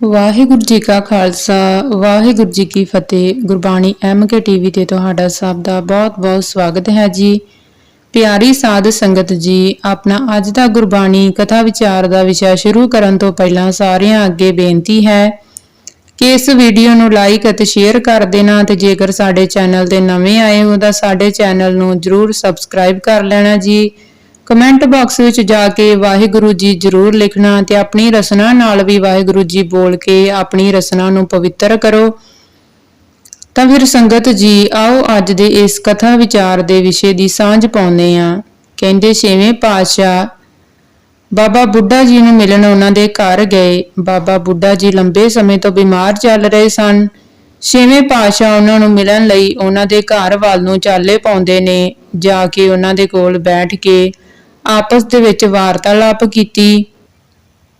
ਵਾਹਿਗੁਰੂ ਜੀ ਕਾ ਖਾਲਸਾ, ਵਾਹਿਗੁਰੂ ਜੀ ਕੀ ਫਤਿਹ। Gurbani MK TV ਤੇ ਤੁਹਾਡਾ ਸਭ ਦਾ ਬਹੁਤ-ਬਹੁਤ ਸਵਾਗਤ ਹੈ ਜੀ। ਪਿਆਰੀ ਸਾਧ ਸੰਗਤ ਜੀ, ਆਪਣਾ ਅੱਜ ਦਾ ਗੁਰਬਾਣੀ ਕਥਾ ਵਿਚਾਰ ਦਾ ਵਿਸ਼ਾ ਸ਼ੁਰੂ ਕਰਨ ਤੋਂ ਪਹਿਲਾਂ ਸਾਰਿਆਂ ਅੱਗੇ ਬੇਨਤੀ ਹੈ ਕਿ ਇਸ ਵੀਡੀਓ ਨੂੰ ਲਾਈਕ ਅਤੇ ਸ਼ੇਅਰ ਕਰ ਦੇਣਾ ਤੇ ਜੇਕਰ ਸਾਡੇ ਚੈਨਲ ਤੇ ਨਵੇਂ ਆਏ ਹੋ ਤਾਂ ਸਾਡੇ ਚੈਨਲ ਨੂੰ ਜਰੂਰ ਸਬਸਕ੍ਰਾਈਬ ਕਰ ਲੈਣਾ ਜੀ। ਕਮੈਂਟ ਬਾਕਸ ਵਿੱਚ ਜਾ ਕੇ ਵਾਹਿਗੁਰੂ ਜੀ ਜਰੂਰ ਲਿਖਣਾ ਤੇ ਆਪਣੀ ਰਸਨਾ ਨਾਲ ਵੀ ਵਾਹਿਗੁਰੂ ਜੀ ਬੋਲ ਕੇ ਆਪਣੀ ਰਸਨਾ ਨੂੰ ਪਵਿੱਤਰ ਕਰੋ। ਤਾਂ ਫਿਰ ਸੰਗਤ ਜੀ, ਆਓ ਅੱਜ ਦੇ ਇਸ ਕਥਾ ਵਿਚਾਰ ਦੇ ਵਿਸ਼ੇ ਦੀ ਸਾਂਝ ਪਾਉਂਦੇ ਆ ਕਹਿੰਦੇ ਛੇਵੇਂ ਪਾਤਸ਼ਾਹ, ਬਾਬਾ ਬੁੱਢਾ ਜੀ ਨੂੰ ਮਿਲਣ ਉਹਨਾਂ ਦੇ ਘਰ ਗਏ। ਬਾਬਾ ਬੁੱਢਾ ਜੀ ਲੰਬੇ ਸਮੇਂ ਤੋਂ ਬਿਮਾਰ ਚੱਲ ਰਹੇ ਸਨ। ਛੇਵੇਂ ਪਾਤਸ਼ਾਹ ਉਹਨਾਂ ਨੂੰ ਮਿਲਣ ਲਈ ਉਹਨਾਂ ਦੇ ਘਰ ਵੱਲ ਨੂੰ ਚਾਲੇ ਪਾਉਂਦੇ ਨੇ। ਜਾ ਕੇ ਉਹਨਾਂ ਦੇ ਕੋਲ ਬੈਠ ਕੇ ਆਪਸ ਦੇ ਵਿੱਚ ਵਾਰਤਾਲਾਪ ਕੀਤੀ।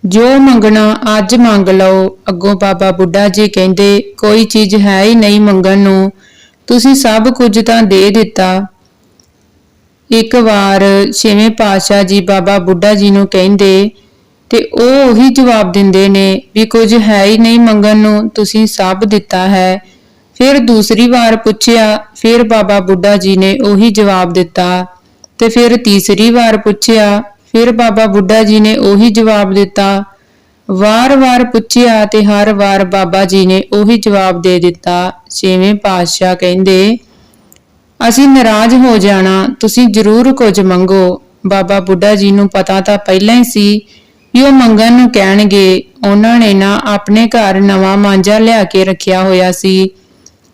ਜੋ ਮੰਗਣਾ ਅੱਜ ਮੰਗ ਲਓ, ਅੱਗੋਂ ਬਾਬਾ ਬੁੱਢਾ ਜੀ ਕਹਿੰਦੇ, ਕੋਈ ਚੀਜ਼ ਹੈ ਹੀ ਨਹੀਂ ਮੰਗਣ ਨੂੰ। ਤੁਸੀਂ ਸਭ ਕੁਝ ਤਾਂ ਦੇ ਦਿੱਤਾ। ਇੱਕ ਵਾਰ ਛੇਵੇਂ ਪਾਤਸ਼ਾਹ ਜੀ ਬਾਬਾ ਬੁੱਢਾ ਜੀ ਨੂੰ ਕਹਿੰਦੇ, ਤੇ ਉਹ ਉਹੀ ਜਵਾਬ ਦਿੰਦੇ ਨੇ ਵੀ ਕੁਝ ਹੈ ਹੀ ਨਹੀਂ ਮੰਗਣ ਨੂੰ, ਤੁਸੀਂ ਸਭ ਦਿੱਤਾ ਹੈ। ਫਿਰ ਦੂਸਰੀ ਵਾਰ ਪੁੱਛਿਆ, ਫਿਰ ਬਾਬਾ ਬੁੱਢਾ ਜੀ ਨੇ ਉਹੀ ਜਵਾਬ ਦਿੱਤਾ। ਤੇ ਫਿਰ ਤੀਸਰੀ ਵਾਰ ਪੁੱਛਿਆ, ਫਿਰ ਬਾਬਾ ਬੁੱਢਾ ਜੀ ਨੇ ਉਹੀ ਜਵਾਬ ਦਿੱਤਾ। ਵਾਰ-ਵਾਰ ਪੁੱਛਿਆ ਤੇ ਹਰ ਵਾਰ ਬਾਬਾ ਜੀ ਨੇ ਉਹੀ ਜਵਾਬ ਦੇ ਦਿੱਤਾ ਛੇਵੇਂ ਪਾਤਸ਼ਾਹ ਕਹਿੰਦੇ, ਅਸੀਂ ਨਾਰਾਜ਼ ਹੋ ਜਾਣਾ, ਤੁਸੀਂ ਜ਼ਰੂਰ ਕੁਝ ਮੰਗੋ। ਬਾਬਾ ਬੁੱਢਾ ਜੀ ਨੂੰ ਪਤਾ ਤਾਂ ਪਹਿਲਾਂ ਹੀ ਸੀ ਵੀ ਉਹ ਮੰਗਣ ਨੂੰ ਕਹਿਣਗੇ। ਉਹਨਾਂ ਨੇ ਨਾ ਆਪਣੇ ਘਰ ਨਵਾਂ ਮਾਂਜਾ ਲਿਆ ਕੇ ਰੱਖਿਆ ਹੋਇਆ ਸੀ।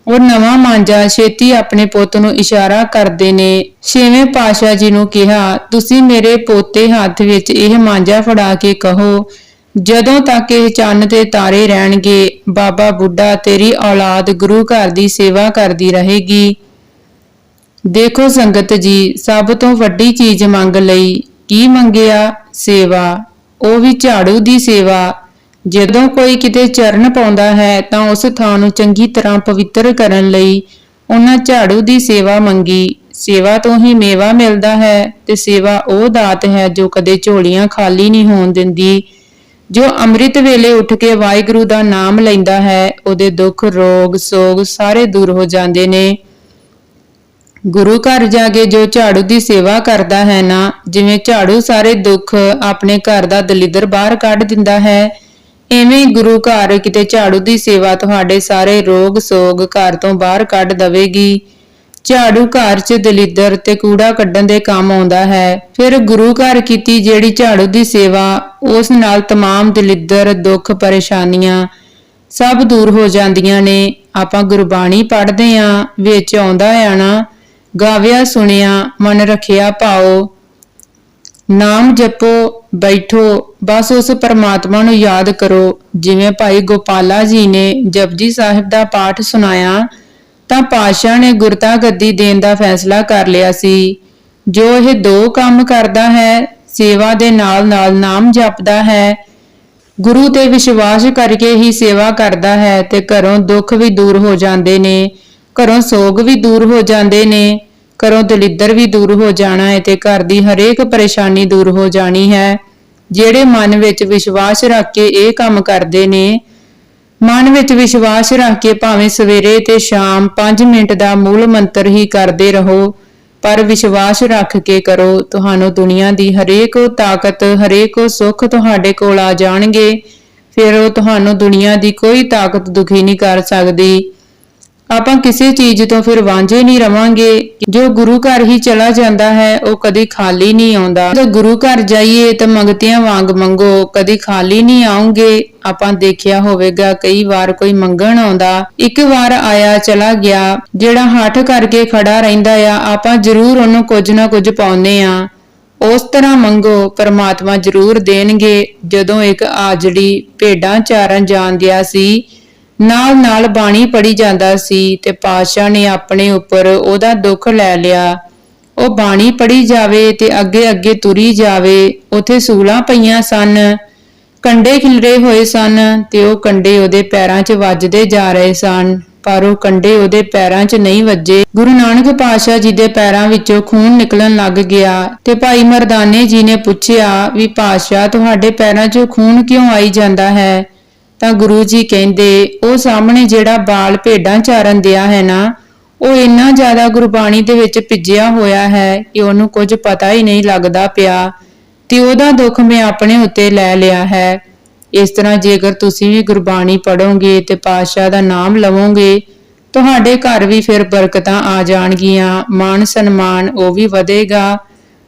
ਉਹ ਨਵਾਂ ਮਾਂਜਾ ਛੇਤੀ ਆਪਣੇ ਪੁੱਤ ਨੂੰ ਇਸ਼ਾਰਾ ਕਰਦੇ ਨੇ। ਛੇਵੇਂ ਪਾਸ਼ਾ ਜੀ ਨੂੰ ਕਿਹਾ, ਤੁਸੀਂ ਮੇਰੇ ਪੋਤੇ ਹੱਥ ਵਿੱਚ ਇਹ ਮਾਂਜਾ ਫੜਾ ਕੇ ਕਹੋ, ਜਦੋਂ ਤੱਕ ਇਹ ਚੰਨ ਤੇ ਤਾਰੇ ਰਹਿਣਗੇ, ਬਾਬਾ ਬੁੱਢਾ ਤੇਰੀ ਔਲਾਦ ਗੁਰੂ ਘਰ ਦੀ ਸੇਵਾ ਕਰਦੀ ਰਹੇਗੀ। ਦੇਖੋ ਸੰਗਤ ਜੀ, ਸਭ ਤੋਂ ਵੱਡੀ ਚੀਜ਼ ਮੰਗ ਲਈ, ਕੀ ਮੰਗਿਆ? ਸੇਵਾ। ਉਹ ਵੀ ਝਾੜੂ ਦੀ ਸੇਵਾ। ਜਦੋਂ ਕੋਈ ਕਿਤੇ ਚਰਨ ਪਾਉਂਦਾ ਹੈ ਤਾਂ ਉਸ ਥਾਂ ਨੂੰ ਚੰਗੀ ਤਰ੍ਹਾਂ ਪਵਿੱਤਰ ਕਰਨ ਲਈ ਉਹਨਾਂ ਝਾੜੂ ਦੀ ਸੇਵਾ ਮੰਗੀ। ਸੇਵਾ ਤੋਂ ਹੀ ਮੇਵਾ ਮਿਲਦਾ ਹੈ ਤੇ ਸੇਵਾ ਉਹ ਦਾਤ ਹੈ ਜੋ ਕਦੇ ਝੋਲੀਆਂ ਖਾਲੀ ਨਹੀਂ ਹੋਣ ਦਿੰਦੀ। ਜੋ ਅੰਮ੍ਰਿਤ ਵੇਲੇ ਉੱਠ ਕੇ ਵਾਹਿਗੁਰੂ ਦਾ ਨਾਮ ਲੈਂਦਾ ਹੈ, ਉਹਦੇ ਦੁੱਖ, ਰੋਗ, ਸੋਗ ਸਾਰੇ ਦੂਰ ਹੋ ਜਾਂਦੇ ਨੇ। ਗੁਰੂ ਘਰ ਜਾ ਕੇ ਜੋ ਝਾੜੂ ਦੀ ਸੇਵਾ ਕਰਦਾ ਹੈ ਨਾ, ਜਿਵੇਂ ਝਾੜੂ ਸਾਰੇ ਦੁੱਖ ਆਪਣੇ ਘਰ ਦਾ ਦਲਿੱਦਰ ਬਾਹਰ ਕੱਢ ਦਿੰਦਾ ਹੈ ਐਵੇਂ ਹੀ ਗੁਰੂ ਘਰ ਕਿਤੇ ਝਾੜੂ ਦੀ ਸੇਵਾ ਤੁਹਾਡੇ ਸਾਰੇ ਰੋਗ ਸੋਗ ਘਰ ਤੋਂ ਬਾਹਰ ਕੱਢ ਦਵੇਗੀ ਝਾੜੂ ਘਰ 'ਚ ਦਲਿੱਦਰ ਤੇ ਕੂੜਾ ਕੱਢਣ ਦੇ ਕੰਮ ਆਉਂਦਾ ਹੈ ਫਿਰ ਗੁਰੂ ਘਰ ਕੀਤੀ ਜਿਹੜੀ ਝਾੜੂ ਦੀ ਸੇਵਾ ਉਸ ਨਾਲ तमाम ਦਲਿੱਦਰ ਦੁੱਖ ਪਰੇਸ਼ਾਨੀਆਂ ਸਭ ਦੂਰ ਹੋ ਜਾਂਦੀਆਂ ਨੇ ਆਪਾਂ ਗੁਰਬਾਣੀ ਪੜ੍ਹਦੇ ਆਂ ਵਿੱਚ ਆਉਂਦਾ ਆ ਨਾ ਗਾਵਿਆ ਸੁਣਿਆ ਮਨ ਰੱਖਿਆ ਪਾਓ ਨਾਮ ਜਪੋ ਬੈਠੋ, ਬਸ ਉਸ ਪਰਮਾਤਮਾ ਨੂੰ ਯਾਦ ਕਰੋ। ਜਿਵੇਂ ਭਾਈ ਗੋਪਾਲਾ ਜੀ ਨੇ ਜਪਜੀ ਸਾਹਿਬ ਦਾ ਪਾਠ ਸੁਣਾਇਆ, ਤਾਂ ਪਾਸ਼ਾ ਨੇ ਗੁਰਤਾ ਗੱਦੀ ਦੇਣ ਦਾ ਫੈਸਲਾ ਕਰ ਲਿਆ ਸੀ। ਜੋ ਇਹ ਦੋ ਕੰਮ ਕਰਦਾ ਹੈ, ਸੇਵਾ ਦੇ ਨਾਲ-ਨਾਲ ਨਾਮ ਜਪਦਾ ਹੈ। ਗੁਰੂ ਤੇ ਵਿਸ਼ਵਾਸ ਕਰਕੇ ਹੀ ਸੇਵਾ ਕਰਦਾ ਹੈ ਤੇ ਘਰੋਂ ਦੁੱਖ ਵੀ ਦੂਰ ਹੋ ਜਾਂਦੇ ਨੇ, ਘਰੋਂ ਸੋਗ ਵੀ ਦੂਰ ਹੋ ਜਾਂਦੇ ਨੇ। ਘਰੋਂ ਦਲਿੱਦਰ ਵੀ ਦੂਰ ਹੋ ਜਾਣਾ ਹੈ ਤੇ ਘਰ ਦੀ ਹਰੇਕ ਪਰੇਸ਼ਾਨੀ ਦੂਰ ਹੋ ਜਾਣੀ ਹੈ। ਜਿਹੜੇ ਮਨ ਵਿੱਚ ਵਿਸ਼ਵਾਸ ਰੱਖ ਕੇ ਇਹ ਕੰਮ ਕਰਦੇ ਨੇ, ਮਨ ਵਿੱਚ ਵਿਸ਼ਵਾਸ ਰੱਖ ਕੇ ਭਾਵੇਂ ਸਵੇਰੇ ਤੇ ਸ਼ਾਮ 5 ਮਿੰਟ ਦਾ ਮੂਲ ਮੰਤਰ ਹੀ ਕਰਦੇ ਰਹੋ, ਪਰ ਵਿਸ਼ਵਾਸ ਰੱਖ ਕੇ ਕਰੋ, ਤੁਹਾਨੂੰ ਦੁਨੀਆ ਦੀ ਹਰੇਕ ਤਾਕਤ, ਹਰੇਕ ਸੁੱਖ ਤੁਹਾਡੇ ਕੋਲ ਆ ਜਾਣਗੇ, ਫਿਰ ਉਹ ਤੁਹਾਨੂੰ ਦੁਨੀਆ ਦੀ ਕੋਈ ਤਾਕਤ ਦੁਖੀ ਨਹੀਂ ਕਰ ਸਕਦੀ। ਆਪਾਂ ਕਿਸੇ ਚੀਜ਼ ਤੋਂ ਫਿਰ ਵਾਂਝੇ ਨਹੀਂ ਰਵਾਂਗੇ। ਜੋ ਗੁਰੂ ਘਰ ਹੀ ਚਲਾ ਜਾਂਦਾ ਹੈ, ਉਹ ਕਦੀ ਖਾਲੀ ਨਹੀਂ ਆਉਂਦਾ। ਜਦੋਂ ਗੁਰੂ ਘਰ ਜਾਈਏ ਤਾਂ ਮੰਗਤਿਆਂ ਵਾਂਗ ਮੰਗੋ, ਕਦੀ ਖਾਲੀ ਨਹੀਂ ਆਉਂਗੇ। ਆਪਾਂ ਦੇਖਿਆ ਹੋਵੇਗਾ, ਕਈ ਵਾਰ ਕੋਈ ਮੰਗਣ ਆਉਂਦਾ। ਇੱਕ ਵਾਰ ਆਇਆ, ਚਲਾ ਗਿਆ। ਜਿਹੜਾ ਹੱਠ ਕਰਕੇ ਖੜਾ ਰਹਿੰਦਾ ਆ, ਆਪਾਂ ਜ਼ਰੂਰ ਉਹਨੂੰ ਕੁਝ ਨਾ ਕੁਝ ਪਾਉਨੇ ਆ। ਉਸ ਤਰ੍ਹਾਂ ਮੰਗੋ, ਪਰਮਾਤਮਾ ਜ਼ਰੂਰ ਦੇਣਗੇ। ਜਦੋਂ ਇੱਕ ਆਜੜੀ ਭੇਡਾਂ ਚਾਰਨ ਜਾਣ ਗਿਆ ਸੀ ਨਾਲ ਨਾਲ ਬਾਣੀ ਪੜੀ ਜਾਂਦਾ ਸੀ ਤੇ ਪਾਤਸ਼ਾਹ ਨੇ ਆਪਣੇ ਉੱਪਰ ਉਹਦਾ ਦੁੱਖ ਲੈ ਲਿਆ। ਉਹ ਬਾਣੀ ਪੜੀ ਜਾਵੇ ਤੇ ਅੱਗੇ ਅੱਗੇ ਤੁਰੀ ਜਾਵੇ, ਉਥੇ ਸੂਲਾਂ ਪਈਆਂ ਸਨ, ਕੰਡੇ ਖਿਲਰੇ ਹੋਏ ਸਨ ਤੇ ਉਹ ਕੰਡੇ ਉਹਦੇ ਪੈਰਾਂ 'ਚ ਵੱਜਦੇ ਜਾ ਰਹੇ ਸਨ, ਪਰ ਉਹ ਕੰਡੇ ਉਹਦੇ ਪੈਰਾਂ 'ਚ ਨਹੀਂ ਵੱਜੇ। ਗੁਰੂ ਨਾਨਕ ਪਾਤਸ਼ਾਹ ਜੀ ਦੇ ਪੈਰਾਂ ਵਿੱਚੋਂ ਖੂਨ ਨਿਕਲਣ ਲੱਗ ਗਿਆ ਤੇ ਭਾਈ ਮਰਦਾਨੇ ਜੀ ਨੇ ਪੁੱਛਿਆ ਵੀ ਪਾਤਸ਼ਾਹ, ਤੁਹਾਡੇ ਪੈਰਾਂ 'ਚੋਂ ਖੂਨ ਕਿਉਂ ਆਈ ਜਾਂਦਾ ਹੈ? ਤਾਂ ਗੁਰੂ ਜੀ ਕਹਿੰਦੇ, ਉਹ ਸਾਹਮਣੇ ਜਿਹੜਾ ਬਾਲ ਭੇਡਾਂ ਚਾਰਨ ਦਿਆ ਹੈ ਨਾ, ਉਹ ਇੰਨਾ ਜ਼ਿਆਦਾ ਗੁਰਬਾਣੀ ਦੇ ਵਿੱਚ ਭਿੱਜਿਆ ਹੋਇਆ ਹੈ ਕਿ ਉਹਨੂੰ ਕੁਝ ਪਤਾ ਹੀ ਨਹੀਂ ਲੱਗਦਾ ਪਿਆ ਤੇ ਉਹਦਾ ਦੁੱਖ ਮੈਂ ਆਪਣੇ ਉੱਤੇ ਲੈ ਲਿਆ ਹੈ। ਇਸ ਤਰ੍ਹਾਂ ਜੇਕਰ ਤੁਸੀਂ ਵੀ ਗੁਰਬਾਣੀ ਪੜੋਗੇ ਤੇ ਪਾਤਸ਼ਾਹ ਦਾ ਨਾਮ ਲਵੋਗੇ, ਤੁਹਾਡੇ ਘਰ ਵੀ ਫਿਰ ਬਰਕਤਾਂ ਆ ਜਾਣਗੀਆਂ, ਮਾਣ ਸਨਮਾਨ ਉਹ ਵੀ ਵਧੇਗਾ,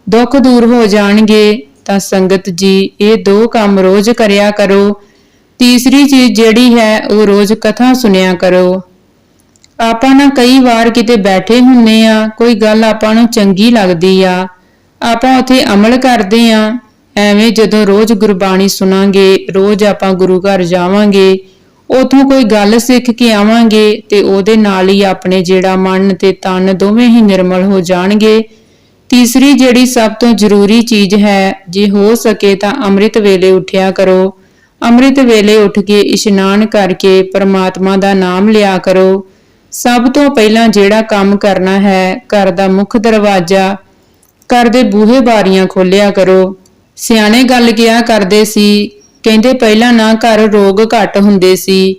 ਦੁੱਖ ਦੂਰ ਹੋ ਜਾਣਗੇ। ਤਾਂ ਸੰਗਤ ਜੀ, ਇਹ ਦੋ ਕੰਮ ਰੋਜ਼ ਕਰਿਆ ਕਰੋ ਤੀਸਰੀ ਚੀਜ਼ ਜਿਹੜੀ ਹੈ, ਉਹ ਰੋਜ਼ ਕਥਾ ਸੁਣਿਆ ਕਰੋ। ਆਪਾਂ ਨਾ ਕਈ ਵਾਰ ਕਿਤੇ ਬੈਠੇ ਹੁੰਨੇ ਆ, ਕੋਈ ਗੱਲ ਆਪਾਂ ਨੂੰ ਚੰਗੀ ਲੱਗਦੀ ਆ, ਆਪਾਂ ਉਥੇ ਅਮਲ ਕਰਦੇ ਆ, ਐਵੇਂ ਜਦੋਂ ਰੋਜ਼ ਗੁਰਬਾਣੀ ਸੁਣਾਂਗੇ, ਰੋਜ਼ ਆਪਾਂ ਗੁਰੂ ਘਰ ਜਾਵਾਂਗੇ, ਉਥੋਂ ਕੋਈ ਗੱਲ ਸਿੱਖ ਕੇ ਆਵਾਂਗੇ ਤੇ ਉਹਦੇ ਨਾਲ ਹੀ ਆਪਣੇ ਜਿਹੜਾ ਮਨ ਤੇ ਤਨ ਦੋਵੇਂ ਹੀ ਨਿਰਮਲ ਹੋ ਜਾਣਗੇ। ਤੀਸਰੀ ਜਿਹੜੀ ਸਭ ਤੋਂ ਜ਼ਰੂਰੀ ਚੀਜ਼ ਹੈ, ਜੇ ਹੋ ਸਕੇ ਤਾਂ ਅੰਮ੍ਰਿਤ ਵੇਲੇ ਉੱਠਿਆ ਕਰੋ। ਅੰਮ੍ਰਿਤ ਵੇਲੇ ਉੱਠ ਕੇ ਇਸ਼ਨਾਨ ਕਰਕੇ ਪਰਮਾਤਮਾ ਦਾ ਨਾਮ ਲਿਆ ਕਰੋ। ਸਭ ਤੋਂ ਪਹਿਲਾਂ ਜਿਹੜਾ ਕੰਮ ਕਰਨਾ ਹੈ, ਘਰ ਦਾ ਮੁੱਖ ਦਰਵਾਜ਼ਾ, ਘਰ ਦੇ ਬੂਹੇ ਬਾਰੀਆਂ ਖੋਲਿਆ ਕਰੋ। ਸਿਆਣੇ ਗੱਲ ਕਿਹਾ ਕਰਦੇ ਸੀ? ਕਹਿੰਦੇ ਪਹਿਲਾਂ ਨਾ ਘਰ ਰੋਗ ਘੱਟ ਹੁੰਦੇ ਸੀ,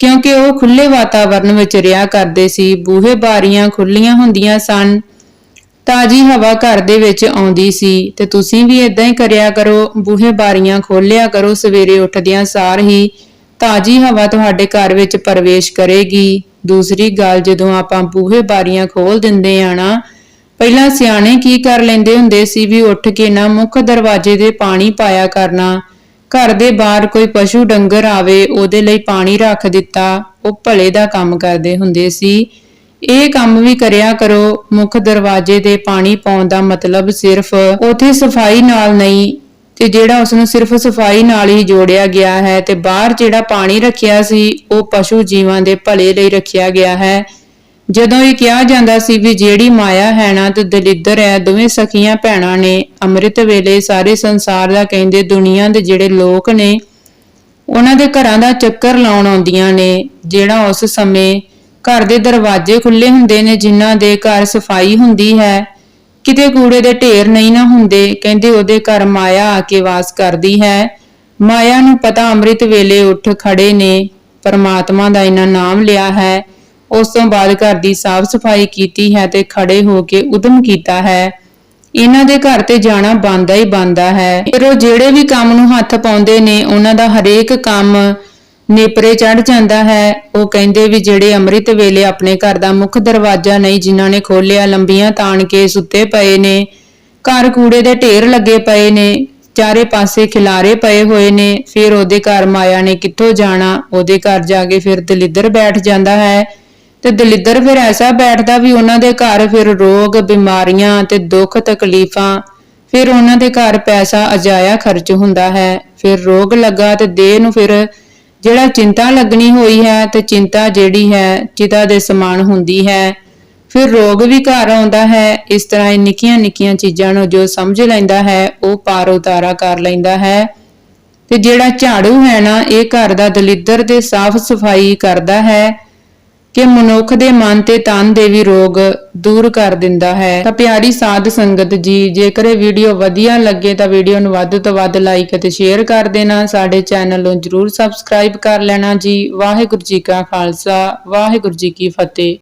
ਕਿਉਂਕਿ ਉਹ ਖੁੱਲੇ ਵਾਤਾਵਰਣ ਵਿੱਚ ਰਿਹਾ ਕਰਦੇ ਸੀ। ਬੂਹੇ ਬਾਰੀਆਂ ਖੁੱਲੀਆਂ ਹੁੰਦੀਆਂ ਸਨ। ਤਾਜੀ ਹਵਾ ਘਰ ਦੇ ਵਿੱਚ ਆਉਂਦੀ ਸੀ ਤੇ ਤੁਸੀਂ ਵੀ ਇਦਾਂ ਹੀ ਕਰਿਆ ਕਰੋ, ਬੂਹੇ ਬਾਰੀਆਂ ਖੋਲਿਆ ਕਰੋ, ਸਵੇਰੇ ਉੱਠਦਿਆਂ ਸਾਰ ਹੀ ਤਾਜੀ ਹਵਾ ਤੁਹਾਡੇ ਘਰ ਵਿੱਚ ਪ੍ਰਵੇਸ਼ ਕਰੇਗੀ। ਦੂਸਰੀ ਗੱਲ, ਜਦੋਂ ਆਪਾਂ ਬੂਹੇ ਬਾਰੀਆਂ ਖੋਲ ਦਿੰਦੇ ਆ ਨਾ, ਪਹਿਲਾਂ ਸਿਆਣੇ ਕੀ ਕਰ ਲੈਂਦੇ ਹੁੰਦੇ ਸੀ ਵੀ ਉੱਠ ਕੇ ਨਾ ਮੁੱਖ ਦਰਵਾਜ਼ੇ ਦੇ ਪਾਣੀ ਪਾਇਆ ਕਰਨਾ। ਘਰ ਦੇ ਬਾਹਰ ਕੋਈ ਪਸ਼ੂ ਡੰਗਰ ਆਵੇ, ਉਹਦੇ ਲਈ ਪਾਣੀ ਰੱਖ ਦਿੱਤਾ। ਉਹ ਭਲੇ ਦਾ ਕੰਮ ਕਰਦੇ ਹੁੰਦੇ ਸੀ। ਇਹ ਕੰਮ ਵੀ ਕਰਿਆ ਕਰੋ, ਮੁੱਖ ਦਰਵਾਜ਼ੇ ਦੇ ਪਾਣੀ ਪਾਉਣ ਦਾ ਮਤਲਬ ਸਿਰਫ ਉਥੇ ਸਫ਼ਾਈ ਨਾਲ ਨਹੀਂ, ਤੇ ਜਿਹੜਾ ਉਸ ਨੂੰ ਸਿਰਫ ਸਫ਼ਾਈ ਨਾਲ ਹੀ ਜੋੜਿਆ ਗਿਆ ਹੈ ਤੇ ਬਾਹਰ ਜਿਹੜਾ ਪਾਣੀ ਰੱਖਿਆ ਸੀ, ਉਹ ਪਸ਼ੂ ਜੀਵਾਂ ਦੇ ਭਲੇ ਲਈ ਰੱਖਿਆ ਗਿਆ ਹੈ। ਜਦੋਂ ਇਹ ਕਿਹਾ ਜਾਂਦਾ ਸੀ ਵੀ ਜਿਹੜੀ ਮਾਇਆ ਹੈ ਨਾ ਤੇ ਦਲਿੱਦਰ ਹੈ, ਦੋਵੇਂ ਸਖੀਆਂ ਭੈਣਾਂ ਨੇ, ਅੰਮ੍ਰਿਤ ਵੇਲੇ ਸਾਰੇ ਸੰਸਾਰ ਦਾ ਕਹਿੰਦੇ ਦੁਨੀਆ ਦੇ ਜਿਹੜੇ ਲੋਕ ਨੇ, ਉਹਨਾਂ ਦੇ ਘਰਾਂ ਦਾ ਚੱਕਰ ਲਾਉਣ ਆਉਂਦੀਆਂ ਨੇ, ਜਿਹੜਾ ਉਸ ਸਮੇਂ ਘਰ ਦੇ ਦਰਵਾਜ਼ੇ ਖੁੱਲੇ ਹੁੰਦੇ ਨੇ, ਜਿਨ੍ਹਾਂ ਦੇ ਘਰ ਸਫ਼ਾਈ ਹੁੰਦੀ ਹੈ। ਕਿਤੇ ਕੂੜੇ ਦੇ ਢੇਰ ਨਹੀਂ ਨਾ ਹੁੰਦੇ, ਕਹਿੰਦੇ ਉਹਦੇ ਘਰ ਮਾਇਆ ਆ ਕੇ ਵਾਸ ਕਰਦੀ ਹੈ। ਮਾਇਆ ਨੂੰ ਪਤਾ ਅੰਮ੍ਰਿਤ ਵੇਲੇ ਉੱਠ ਖੜੇ ਨੇ, ਪਰਮਾਤਮਾ ਦਾ ਇਹਨਾਂ ਨਾਮ ਲਿਆ ਹੈ। ਉਸ ਤੋਂ ਬਾਅਦ ਘਰ ਦੀ ਸਾਫ਼ ਸਫ਼ਾਈ ਕੀਤੀ ਹੈ ਤੇ ਖੜੇ ਹੋ ਕੇ ਉਦਮ ਕੀਤਾ ਹੈ। ਇਹਨਾਂ ਦੇ ਘਰ ਤੇ ਜਾਣਾ ਬੰਦਾ ਹੀ ਬੰਦਾ ਹੈ। ਫਿਰ ਉਹ ਜਿਹੜੇ ਵੀ ਕੰਮ ਨੂੰ ਹੱਥ ਪਾਉਂਦੇ ਨੇ, ਉਹਨਾਂ ਦਾ ਹਰੇਕ ਕੰਮ ਨੇਪਰੇ ਚੜ ਜਾਂਦਾ ਹੈ। ਉਹ ਕਹਿੰਦੇ ਵੀ ਜਿਹੜੇ ਅੰਮ੍ਰਿਤ ਵੇਲੇ ਆਪਣੇ ਘਰ ਦਾ ਮੁੱਖ ਦਰਵਾਜ਼ਾ ਨਹੀਂ ਜਿਨ੍ਹਾਂ ਨੇ ਖੋਲਿਆ ਲੰਬੀਆਂ ਤਾਣ ਕੇ ਸੁੱਤੇ ਪਏ ਨੇ। ਘਰ ਕੂੜੇ ਦੇ ਢੇਰ ਲੱਗੇ ਪਏ ਨੇ। ਚਾਰੇ ਪਾਸੇ ਖਿਲਾਰੇ ਪਏ ਹੋਏ ਨੇ। ਫਿਰ ਉਹਦੇ ਘਰ ਮਾਇਆ ਨੇ ਕਿੱਥੋਂ ਜਾਣਾ? ਉਹਦੇ ਘਰ ਜਾ ਕੇ ਫਿਰ ਦਲਿੱਦਰ ਬੈਠ ਜਾਂਦਾ ਹੈ। ਤੇ ਦਲਿੱਦਰ ਫਿਰ ਐਸਾ ਬੈਠਦਾ ਵੀ ਉਹਨਾਂ ਦੇ ਘਰ ਫਿਰ ਰੋਗ, ਬਿਮਾਰੀਆਂ ਤੇ ਦੁੱਖ, ਤਕਲੀਫਾਂ, ਫਿਰ ਉਹਨਾਂ ਦੇ ਘਰ ਪੈਸਾ ਅਜਾਇਆ ਖਰਚ ਹੁੰਦਾ ਹੈ। ਫਿਰ ਰੋਗ ਲੱਗਾ ਤੇ ਦੇਹ ਨੂੰ ਫਿਰ ਜਿਹੜਾ ਚਿੰਤਾ ਲੱਗਣੀ ਹੋਈ ਹੈ ਤੇ ਚਿੰਤਾ ਜਿਹੜੀ ਹੈ ਚਿਤਾ ਦੇ ਸਮਾਨ ਹੁੰਦੀ ਹੈ। ਫਿਰ ਰੋਗ ਵੀ ਘਰ ਆਉਂਦਾ ਹੈ, ਇਸ ਤਰ੍ਹਾਂ ਇਹ ਨਿੱਕੀਆਂ ਨਿੱਕੀਆਂ ਚੀਜ਼ਾਂ ਨੂੰ ਜੋ ਸਮਝ ਲੈਂਦਾ ਹੈ, ਉਹ ਪਾਰ ਉਤਾਰਾ ਕਰ ਲੈਂਦਾ ਹੈ। ਤੇ ਜਿਹੜਾ ਝਾੜੂ ਹੈ ਨਾ, ਇਹ ਘਰ ਦਾ ਦਲਿੱਦਰ ਤੇ ਸਾਫ਼ ਸਫ਼ਾਈ ਕਰਦਾ ਹੈ ਕਿ ਮਨੁੱਖ ਦੇ ਮਨ ਤੇ ਤਨ ਦੇ ਵੀ ਰੋਗ ਦੂਰ ਕਰ ਦਿੰਦਾ ਹੈ। ਤਾਂ ਪਿਆਰੀ ਸਾਧ ਸੰਗਤ ਜੀ, ਜੇਕਰ ਇਹ ਵੀਡੀਓ ਵਧੀਆ ਲੱਗੇ ਤਾਂ ਵੀਡੀਓ ਨੂੰ ਵੱਧ ਤੋਂ ਵੱਧ ਲਾਈਕ ਅਤੇ ਸ਼ੇਅਰ ਕਰ ਦੇਣਾ। ਸਾਡੇ ਚੈਨਲ ਨੂੰ ਜਰੂਰ ਸਬਸਕ੍ਰਾਈਬ ਕਰ ਲੈਣਾ ਜੀ। ਵਾਹਿਗੁਰੂ ਜੀ ਕਾ ਖਾਲਸਾ, ਵਾਹਿਗੁਰੂ ਜੀ ਕੀ ਫਤਿਹ।